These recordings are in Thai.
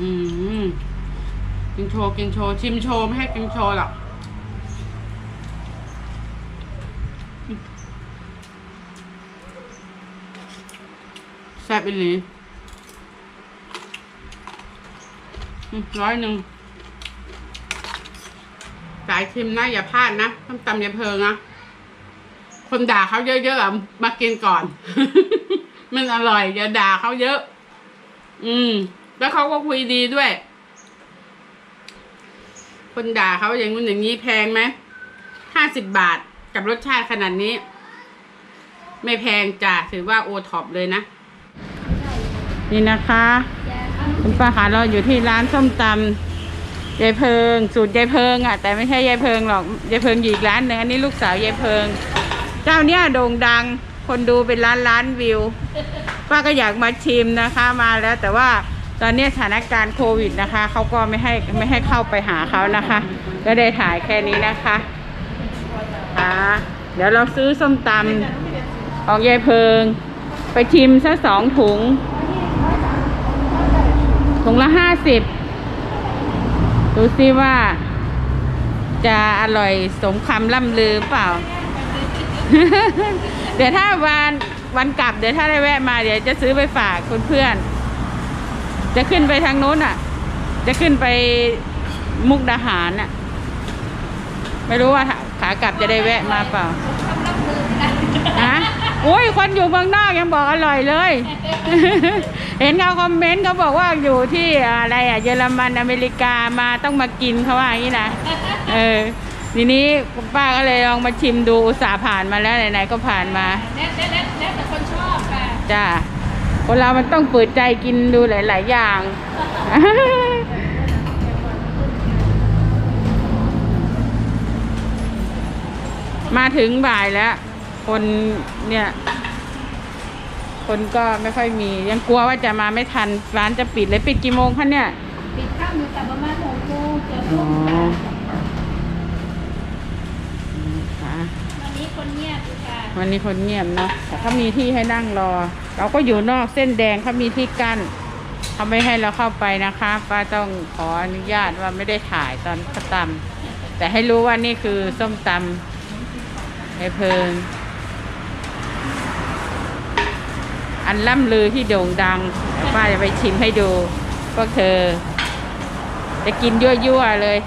อืมกินโชว์กินโชว์ชิมโชว์ไม่ให้กินโชว์หรอกแซ่บอีหลีร้อยหนึ่งสายชิมนะ อย่าพลาดนะต้มตำอย่าเพลิงนะ คนด่าเขาเยอะๆอะมากินก่อน มันอร่อย อย่าด่าเขาเยอะ อืม แล้วเขาก็คุยดีด้วย คนด่าเขาอย่างนู้นอย่างนี้แพงไหมห้าสิบบาทกับรสชาติขนาดนี้ ไม่แพงจ้ะถือว่าโอท็อปเลยนะ นี่นะคะ คุณป้าคะเราอยู่ที่ร้านส้มตำยายเพิง สูตรยายเพิงอะ แต่ไม่ใช่ยายเพิงหรอกยายเพิงอยู่อีกร้านหนึ่งอันนี้ลูกสาวยายเพิง เจ้าเนี้ยโด่งดัง คนดูเป็นล้านล้านวิวป้าก็อยากมาชิมนะคะมาแล้วแต่ว่า ตอนนี้สถานการณ์โควิดนะคะเขาก็ไม่ให้ไม่ให้เข้าไปหาเขานะคะ ก็ได้ถ่ายแค่นี้นะคะค่ะเดี๋ยวเราซื้อส้มตำของยายเพิง ไปชิมสักสองถุง ถุงละห้าสิบดูซิว่า จะอร่อยสมคำล่ำลือเปล่า เดี๋ยวถ้าวันวันกลับเดี๋ยวถ้าได้แวะมาเดี๋ยวจะซื้อไปฝากเพื่อน จะขึ้นไปทางนู้นอะ จะขึ้นไปมุกดาหารอะ ไม่รู้ว่าขากลับจะได้แวะมาเปล่านะโอ้ยคนอยู่เมืองนอกยังบอกอร่อยเลย เห็นเขาคอมเมนต์เขาบอกว่าอยู่ที่อะไรอะเยอรมันอเมริกามาต้องมากินเขาว่าอย่างนี้นะ เออทีนี้ป้าก็เลยลองมาชิมดูอุตส่าห์ผ่านมาแล้วไหนๆก็ผ่านมาแล้วแล้วแล้วแล้วแต่คนชอบค่ะจ้า คนเรามันต้องเปิดใจกินดูหลาย ๆ อย่าง มาถึงบ่ายแล้ว คนเนี่ย คนก็ไม่ค่อยมี ยังกลัวว่าจะมาไม่ทัน ร้านจะปิดเลยปิดกี่โมงคะเนี่ย ปิดข้าวอยู่แต่ประมาณหกโมงเกือบอ๋ทุ่อมค่ะค่ะวันนี้คนเงียบอยู่ค่ะ วันนี้คนเงียบเนาะแต่เขามีที่ให้นั่งรอ เราก็อยู่นอกเส้นแดงเขามีที่กั้นเขาไม่ให้เราเข้าไปนะคะป้าต้องขออนุญาตว่าไม่ได้ถ่ายตอนเขาตำแต่ให้รู้ว่านี่คือส้มตำไอเพิง อันล่ำลือที่โด่งดังป้าจะไปชิมให้ดูพวกเธอ จะกินยั่วๆเลย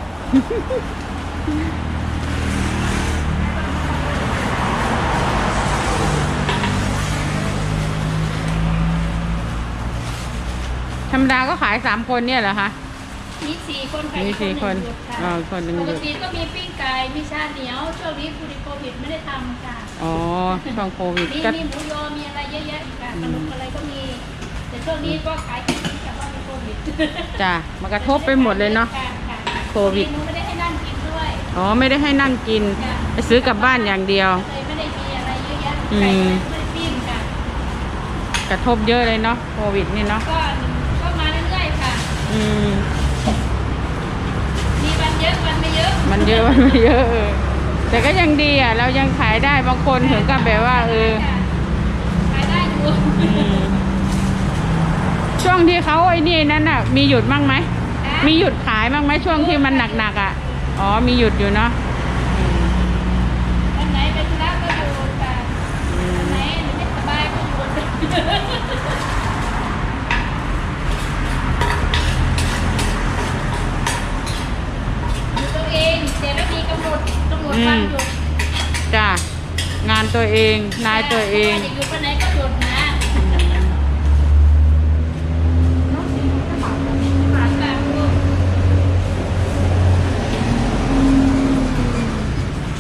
รรมดาก็ขายสามคนเนี่ยเหรอคะ มีสี่คนค่ะมีอีกสี่คนหงหยุดค่ะอ๋อคนหนึ่งปหกยุดติก็มีปิ้งไก่ มีชาเหนียว ช่วงนี้คูดิโควิดไม่ได้ทำค่ะ อ๋อ ช่วงโควิด มีก็มีหมูยอ มีอะไรเยอะแยะอีกค่ะขนมอะไรก็มี แต่ช่วงนี้ก็ขายแค่นี้ค่ะเพราะมีโควิด จ้ะ มันกระทบไปหมดเลยเนาะค่ค่ะโควิดเมนูไม่ได้ให้นั่งกินด้วย อ๋อ ไม่ได้ให้นั่งกิน ไปซื้อกลับบ้านอย่างเดียวเลยไม่ได้มีอะไรเยอะแยะอืไก่มก็ไม่ได้ปิ้งค่ะ กระทบเยอะเลยเนาะ โควิดนี่เนาะก็ก็ อืมมีวันเยอะวันไม่เยอะมันเยอะมันไม่เยอะเออแต่ก็ยังดีอะ เรายังขายได้บางคนถึงกับแบบว่า เออ ขายได้อยู่อืมช่วงที่เขาไอ้นี่นั้นอะ มีหยุดบ้างไหม มีหยุดขายบ้างไหมช่วงที่มันหนักๆอะ อ๋อ มีหยุดอยู่เนาะอืมวันไหนไปธุระก็หยุดค่ะอืมวันไหนไม่สบายก็หยุดอยู่ตัวเองแต่ไม่มีกำหน ดกำหนดวันหยุดจ้ะ งานตัวเอง นายตัวเอง อยากหยุดวันไหนก็หยุดนะฝากแบบลูก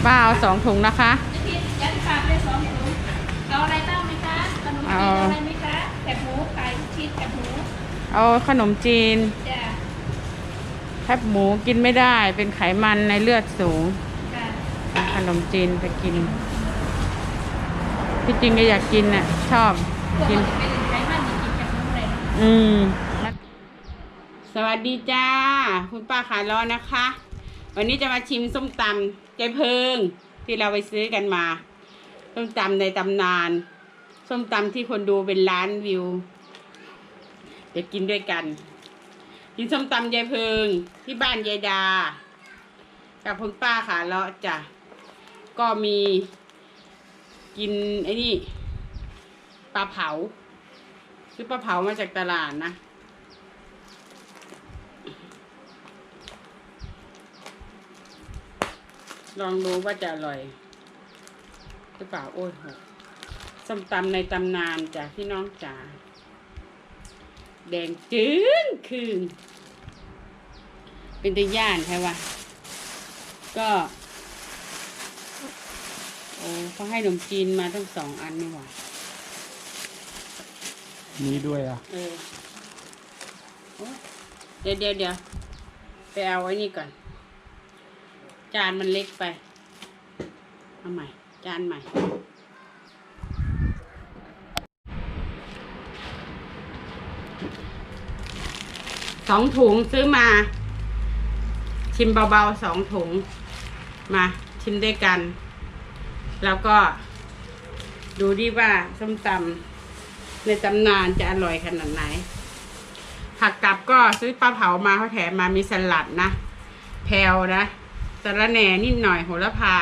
ป้าเอาสองถุงนะคะ จะพิยันฝากได้สองถุงเอาอะไรบ้างไหมคะขนมจีนเอาเอาอะไรไหมคะแคบหมูไก่ชีสแคบหมูเอาขนมจีน จ้ะ แคบหมูกินไม่ได้ เป็นไขมันในเลือดสูงค่ะเอา ขนมจีนไปกินที่จริงก็อยากกินน่ะ ชอบพวกกินมันจะเป็นไขมันนี่กินแคบหมูอะไรนะอืม สวัสดีจ้า คุณป้าขาล้อนะคะ วันนี้จะมาชิมส้มตำใจเพิง ที่เราไปซื้อกันมา ส้มตำในตำนาน ส้มตำที่คนดูเป็นล้านวิว เดี๋ยวกินด้วยกัน กินส้มตำยายเพิง ที่บ้านยายดากับคุณป้าขาเลาะจ้ะ ก็มีกินไอ้นี่ปลาเผาซื้อปลาเผามาจากตลาดนะ ลองดูว่าจะอร่อยหรือเปล่าโอ้ยหกส้มตำในตำนานจ้ะพี่น้องจ๋าแดงจึ้งคืน เป็นตะย่านใช่ปะก็ อ้เขาให้ขนมจีนมาทั้งสองอันนี่หว่านี้ด้วยอะ เออโอ๊ยเดี๋ยวเดี๋ยวเดี๋ยวไปเอาไว้นี่ก่อน จานมันเล็กไป เอาใหม่ จานใหม่ สองถุงซื้อมา ชิมเบาๆสองถุง มา ชิมด้วยกัน แล้วก็ ดูดิว่าส้มตำในตำนานจะอร่อยขนาดไหน ผักกลับก็ซื้อปลาเผามาเขาแถมมามีสลัดนะแพลวนะสะระแหน่นิดหน่อยโหระพา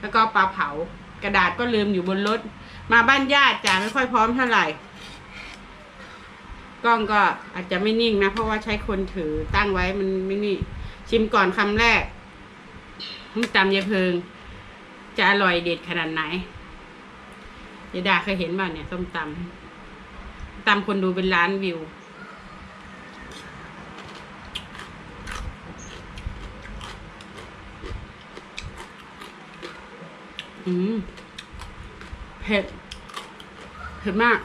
แล้วก็ปลาเผากระดาษก็ลืมอยู่บนรถ มาบ้านญาติจ้ะไม่ค่อยพร้อมเท่าไหร่ กล้องก็อาจจะไม่นิ่งนะ เพราะว่าใช้คนถือตั้งไว้มันไม่นี่ ชิมก่อนคำแรกส้มยายเพิง จะอร่อยเด็ดขนาดไหนยาดาเคยเห็นบ้างเนี่ยส้มตำตำคนดูเป็นล้านวิว อืมเผ็ดเผ็ดมาก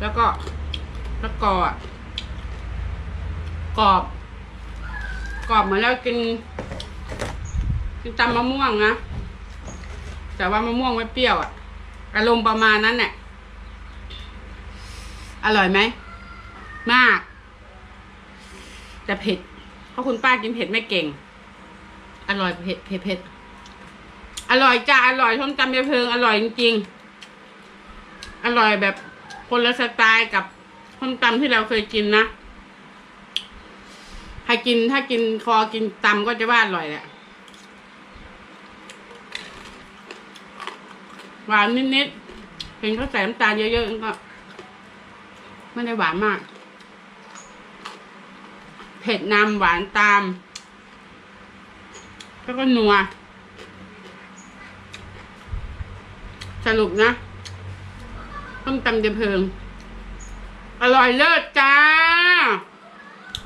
แล้วก็แล้วกรอบกรอบ กรอบเหมือนเรากิน กินตำมะม่วงนะ แต่ว่ามะม่วงไม่เปรี้ยวอะอารมณ์ประมาณนั้นแหละอร่อยไหม มาก แต่เผ็ด เพราะคุณป้ากินเผ็ดไม่เก่ง อร่อยเผ็ดเผ็ดเผ็ดอร่อยจ้าอร่อยส้มตำยายเพิง อร่อยจริงๆ อร่อยแบบคนละสไตล์กับส้มตำที่เราเคยกินนะถ้ากินถ้ากินคอกินตำก็จะว่าอร่อยแหละ หวานนิดๆเห็นเขาใส่น้ำตาลเยอะๆก็ไม่ได้หวานมาก เผ็ดนำหวานตาม แล้วก็นัว สรุปนะต้มตำเดยวเพิง อร่อยเลิศจ้า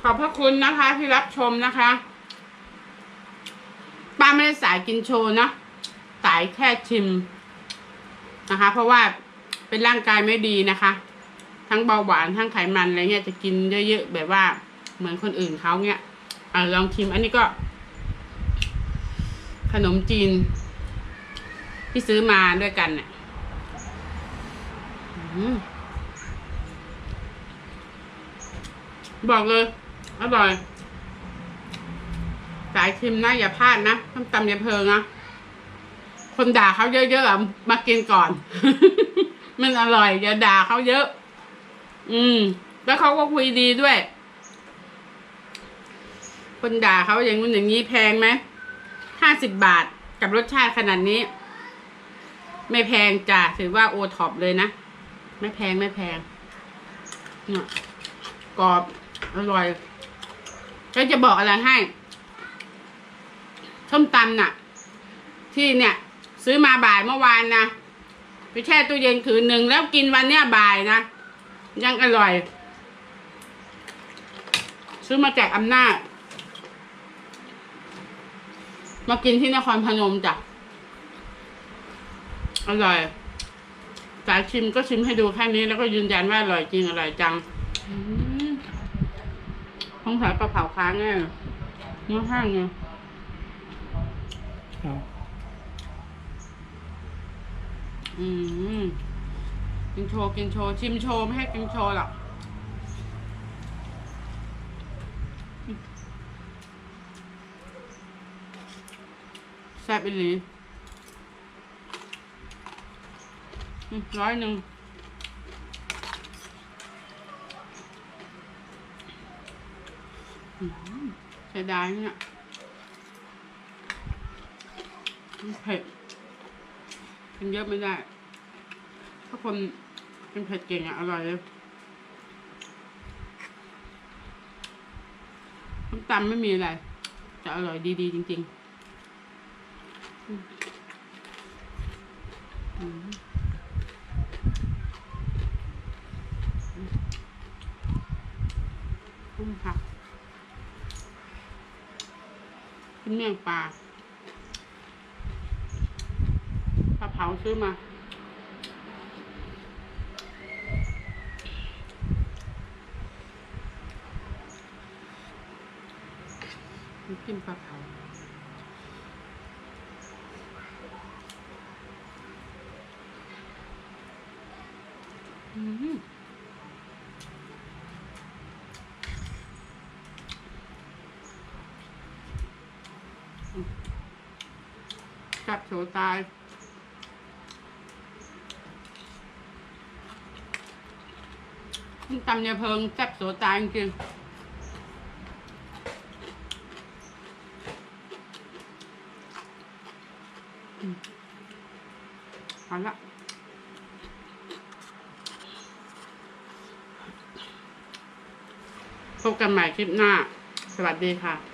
ขอบพระคุณนะคะ ที่รับชมนะคะป้าไม่ได้สายกินโชว์นะ สายแค่ชิม นะคะ เพราะว่าเป็นร่างกายไม่ดีนะคะ ทั้งเบาหวานทั้งไขมันอะไรเงี้ยจะกินเยอะๆแบบว่าเหมือนคนอื่นเขาเงี้ยอ่าลองชิมอันนี้ก็ ขนมจีน ที่ซื้อมาด้วยกันเนี่ยบอกเลยอร่อย สายชิมนะอย่าพลาดนะต้มตำยาเพลิงนะ คนด่าเขาเยอะๆอะมากินก่อน มันอร่อยอย่าด่าเขาเยอะ อืม แล้วเขาก็คุยดีด้วย คนด่าเขาอย่างนู้นอย่างนี้แพงไหมห้าสิบบาทกับรสชาติขนาดนี้ ไม่แพงจ้ะถือว่าโอท็อปเลยนะ ไม่แพงไม่แพงเนี่ยกรอบอร่อยแล้วจะบอกอะไรให้ส้มตำน่ะ ที่เนี่ย ซื้อมาบ่ายเมื่อวานนะไปแช่ตู้เย็นคืนหนึ่งแล้วกินวันเนี้ยบ่ายนะ ยังอร่อย ซื้อมาจากอำนาจ มากินที่นครพนมจ้ะอร่อย สายชิมก็ชิมให้ดูแค่นี้แล้วก็ยืนยันว่าอร่อยจริงอร่อยจังอืมต้องใส่ปลาเผาค้างแน่เนื้อห้างไง เอืมกินโชว์กินโชว์ชิมโชว์ไม่ให้กินโชว์หรอกแซ่บอีหลีร้อยหนึ่งอืมเสียดายเนี่ยเผ็ด กินเยอะไม่ได้ ถ้าคนกินเผ็ดเก่งอะอร่อยเลยน้ำตำไม่มีอะไร จะอร่อยดีๆ จริงๆอืมอืมอืมค่ะกินเมี่ยงปลาปลาเผาซื้อมาจิ้มปลาเผาอืมจับโฉตาย ตำยาเพิงจับโสตายจริงๆเอาละพบกันใหม่คลิปหน้า สวัสดีค่ะ